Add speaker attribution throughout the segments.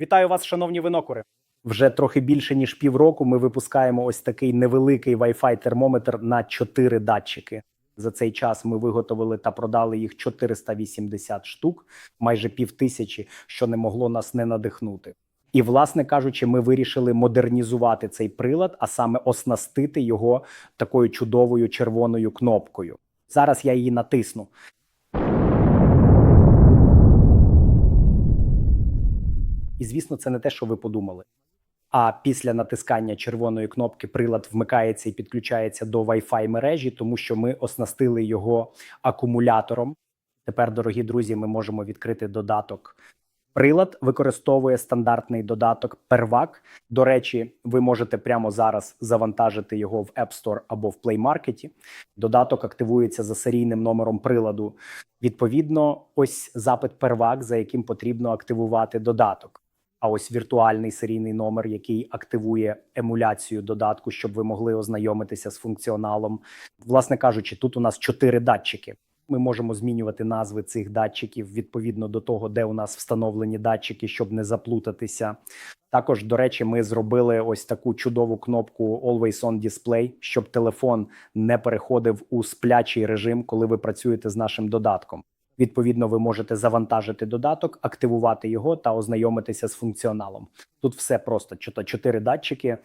Speaker 1: Вітаю вас, шановні винокури. Вже трохи більше ніж півроку ми випускаємо ось такий невеликий Wi-Fi термометр на 4 датчики. За цей час ми виготовили та продали їх 480 штук, майже пів тисячі, що не могло нас не надихнути. І, власне кажучи, ми вирішили модернізувати цей прилад, а саме оснастити його такою чудовою червоною кнопкою. Зараз я її натисну. І звісно, це не те, що ви подумали. А після натискання червоної кнопки прилад вмикається і підключається до Wi-Fi мережі, тому що ми оснастили його акумулятором. Тепер, дорогі друзі, ми можемо відкрити додаток. Прилад використовує стандартний додаток Первак. До речі, ви можете прямо зараз завантажити його в App Store або в Play Market. Додаток активується за серійним номером приладу. Відповідно, ось запит Первак, за яким потрібно активувати додаток. А ось віртуальний серійний номер, який активує емуляцію додатку, щоб ви могли ознайомитися з функціоналом. Власне кажучи, тут у нас чотири датчики. Ми можемо змінювати назви цих датчиків відповідно до того, де у нас встановлені датчики, щоб не заплутатися. Також, до речі, ми зробили ось таку чудову кнопку Always On Display, щоб телефон не переходив у сплячий режим, коли ви працюєте з нашим додатком. Відповідно, ви можете завантажити додаток, активувати його та ознайомитися з функціоналом. Тут все просто чотири датчики.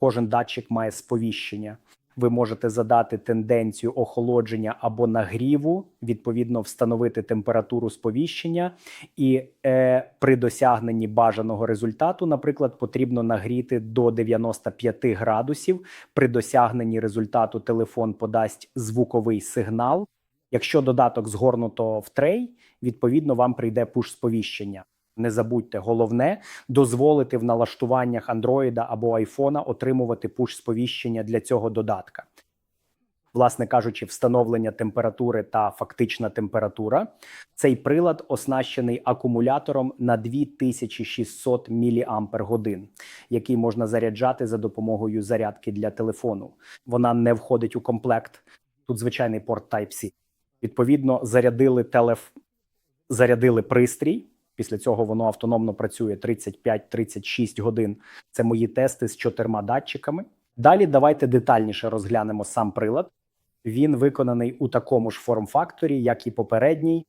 Speaker 1: Кожен датчик має сповіщення. Ви можете задати тенденцію охолодження або нагріву, відповідно, встановити температуру сповіщення, і е, при досягненні бажаного результату, наприклад, потрібно нагріти до 95 градусів. При досягненні результату телефон подасть звуковий сигнал. Якщо додаток згорнуто в трей, відповідно вам прийде пуш-сповіщення. Не забудьте, головне дозволити в налаштуваннях Android або iPhone отримувати пуш-сповіщення для цього додатка. Власне кажучи, встановлення температури та фактична температура. Цей прилад оснащений акумулятором на 2600 мАч, який можна заряджати за допомогою зарядки для телефону. Вона не входить у комплект. Тут звичайний порт Type-C. Відповідно, зарядили телеф... зарядили пристрій. Після цього воно автономно працює 35-36 годин. Це мої тести з чотирма датчиками. Далі давайте детальніше розглянемо сам прилад. Він виконаний у такому ж форм-факторі, як і попередній.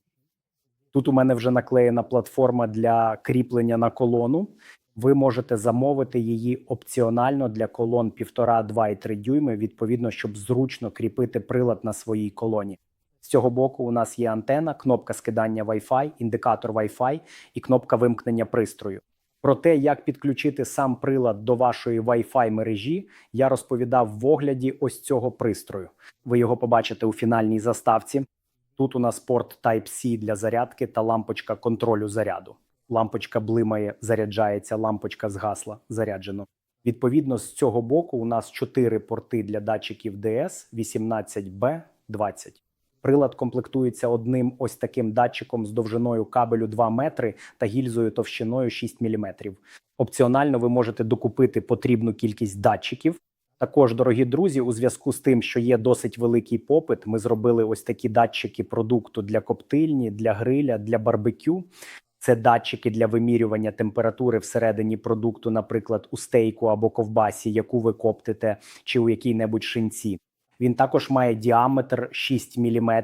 Speaker 1: Тут у мене вже наклеєна платформа для кріплення на колону. Ви можете замовити її опціонально для колон 1,5, 2 і 3 дюйми, відповідно, щоб зручно кріпити прилад на своїй колоні. З цього боку у нас є антена, кнопка скидання Wi-Fi, індикатор Wi-Fi і кнопка вимкнення пристрою. Про те, як підключити сам прилад до вашої Wi-Fi мережі, я розповідав в огляді ось цього пристрою. Ви його побачите у фінальній заставці. Тут у нас порт Type-C для зарядки та лампочка контролю заряду. Лампочка блимає, заряджається, лампочка згасла, заряджено. Відповідно, з цього боку у нас чотири порти для датчиків DS 18B 20. Прилад комплектується одним ось таким датчиком з довжиною кабелю 2 метри та гільзою товщиною 6 мм. Опціонально ви можете докупити потрібну кількість датчиків. Також, дорогі друзі, у зв'язку з тим, що є досить великий попит, ми зробили ось такі датчики продукту для коптильні, для гриля, для барбекю. Це датчики для вимірювання температури всередині продукту, наприклад, у стейку або ковбасі, яку ви коптите, чи у якій-небудь шинці. Він також має діаметр 6 мм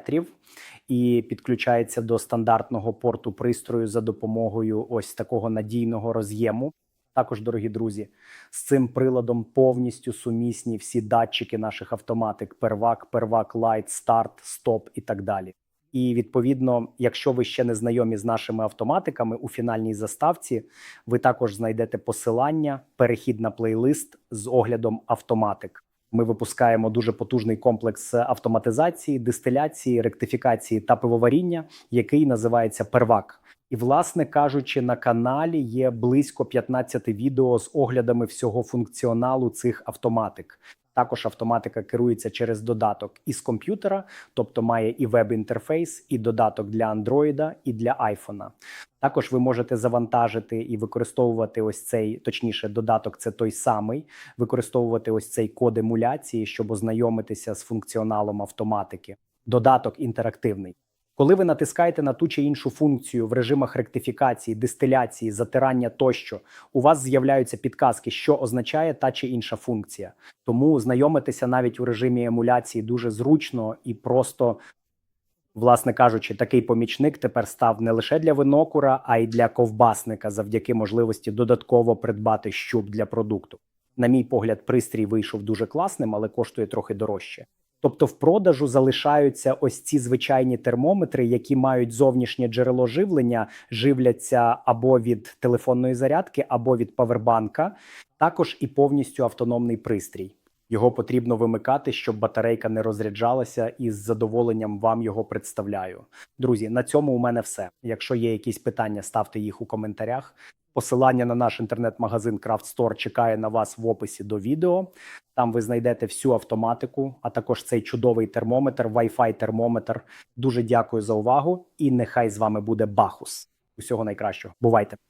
Speaker 1: і підключається до стандартного порту пристрою за допомогою ось такого надійного роз'єму. Також, дорогі друзі, з цим приладом повністю сумісні всі датчики наших автоматик: первак, первак, лайт, старт, стоп і так далі. І відповідно, якщо ви ще не знайомі з нашими автоматиками у фінальній заставці, ви також знайдете посилання, перехід на плейлист з оглядом автоматик. Ми випускаємо дуже потужний комплекс автоматизації, дистиляції, ректифікації та пивоваріння, який називається Первак. І, власне кажучи, на каналі є близько 15 відео з оглядами всього функціоналу цих автоматик. Також автоматика керується через додаток із комп'ютера, тобто має і веб-інтерфейс, і додаток для Android, і для iPhone. Також ви можете завантажити і використовувати ось цей, точніше, додаток це той самий, використовувати ось цей код емуляції, щоб ознайомитися з функціоналом автоматики. Додаток інтерактивний. Коли ви натискаєте на ту чи іншу функцію в режимах ректифікації, дистиляції, затирання тощо, у вас з'являються підказки, що означає та чи інша функція. Тому знайомитися навіть у режимі емуляції дуже зручно і просто, власне кажучи, такий помічник тепер став не лише для винокура, а й для ковбасника завдяки можливості додатково придбати щуп для продукту. На мій погляд, пристрій вийшов дуже класним, але коштує трохи дорожче. Тобто в продажу залишаються ось ці звичайні термометри, які мають зовнішнє джерело живлення, живляться або від телефонної зарядки, або від павербанка, також і повністю автономний пристрій. Його потрібно вимикати, щоб батарейка не розряджалася, і з задоволенням вам його представляю. Друзі, на цьому у мене все. Якщо є якісь питання, ставте їх у коментарях. Посилання на наш інтернет-магазин Store чекає на вас в описі до відео. Там ви знайдете всю автоматику, а також цей чудовий термометр, Wi-Fi термометр. Дуже дякую за увагу і нехай з вами буде Бахус. Усього найкращого. Бувайте!